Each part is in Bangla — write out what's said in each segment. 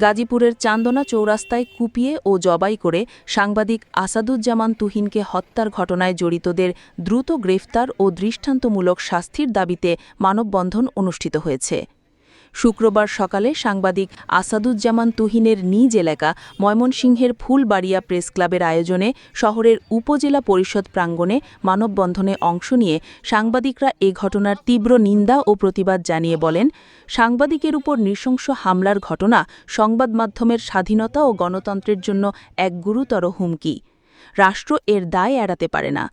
গাজীপুরের চান্দনা চৌরাস্তায় কুপিয়ে ও জবাই করে সাংবাদিক আসাদুজ্জামান তুহিনকে হত্যার ঘটনায় জড়িতদের দ্রুত গ্রেফতার ও দৃষ্টান্তমূলক শাস্তির দাবিতে মানববন্ধন অনুষ্ঠিত হয়েছে। শুক্রবার সকালে সাংবাদিক আসাদুজ্জামান তুহিনের নিজ এলাকা ময়মনসিংহের ফুলবাড়িয়া প্রেস ক্লাবের আয়োজনে শহরের উপজেলা পরিষদ প্রাঙ্গণে মানববন্ধনে অংশ নিয়ে সাংবাদিকরা এ ঘটনার তীব্র নিন্দা ও প্রতিবাদ জানিয়ে বলেন, সাংবাদিকের উপর নৃশংস হামলার ঘটনা সংবাদ মাধ্যমের স্বাধীনতা ও গণতন্ত্রের জন্য এক গুরুতর হুমকি। রাষ্ট্র এর দায় এড়াতে পারে না।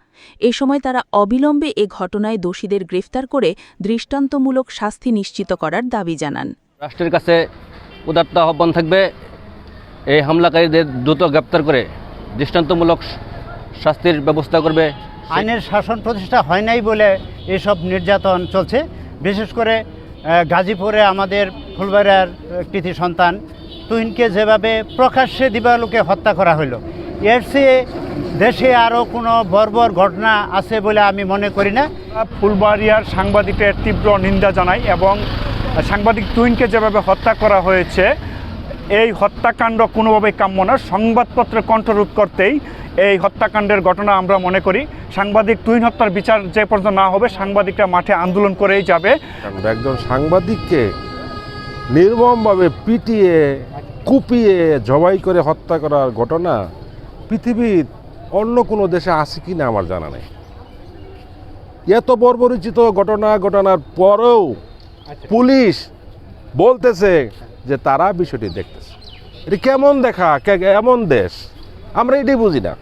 এ সময় তারা অবিলম্বে এ ঘটনায় দোষীদের গ্রেফতার করে দৃষ্টান্তমূলক শাস্তি নিশ্চিত করার দাবি জানান। রাষ্ট্রের কাছে উদাত্ত আহ্বান থাকবে এই হামলাকারীদের দ্রুত গ্রেপ্তার করে দৃষ্টান্তমূলক শাস্তির ব্যবস্থা করবে আইনের শাসন প্রতিষ্ঠা হয় নাই বলে এসব নির্যাতন চলছে। বিশেষ করে গাজীপুরে আমাদের ফুলবাড়িয়ার আহ, কৃতি সন্তান তুহিনকে যেভাবে প্রকাশ্যে দিবালোকে হত্যা করা হলো এর চেয়ে দেশে আরও কোনো বর্বর ঘটনা আছে বলে আমি মনে করি না। ফুলবাড়িয়ার সাংবাদিকের তীব্র নিন্দা জানাই এবং সাংবাদিক তুইনকে যেভাবে হত্যা করা হয়েছে এই হত্যাকাণ্ড কোনোভাবেই কাম্য না। সংবাদপত্রের কণ্ঠরোধ করতেই এই হত্যাকাণ্ডের ঘটনা আমরা মনে করি। সাংবাদিক তুইন হত্যার বিচার যে পর্যন্ত না হবে সাংবাদিকরা মাঠে আন্দোলন করেই যাবে। একজন সাংবাদিককে নির্মমভাবে পিটিয়ে কুপিয়ে জবাই করে হত্যা করার ঘটনা পৃথিবীর অন্য কোনো দেশে আছে কি না আমার জানা নেই। এত বর্বরিচিত ঘটনা ঘটনার পরেও পুলিশ বলতেছে যে তারা বিষয়টি দেখতেছে। এটা কেমন দেখা? কে- এমন দেশ? আমরা এটাই বুঝি না।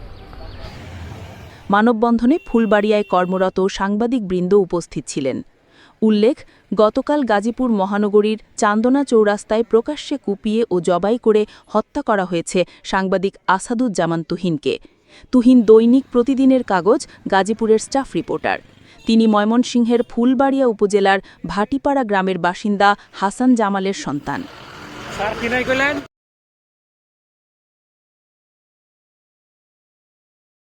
মানববন্ধনে ফুলবাড়িয়ায় কর্মরত সাংবাদিকবৃন্দ উপস্থিত ছিলেন। উল্লেখ, গতকাল গাজীপুর মহানগরীর চান্দনা চৌরাস্তায় প্রকাশ্যে কুপিয়ে ও জবাই করে হত্যা করা হয়েছে সাংবাদিক আসাদুজ্জামান তুহিনকে। তুহিন দৈনিক প্রতিদিনের কাগজ, গাজীপুরের স্টাফ রিপোর্টার। তিনি ময়মনসিংহের ফুলবাড়িয়া উপজেলার ভাটিপাড়া গ্রামের বাসিন্দা হাসান জামালের সন্তান।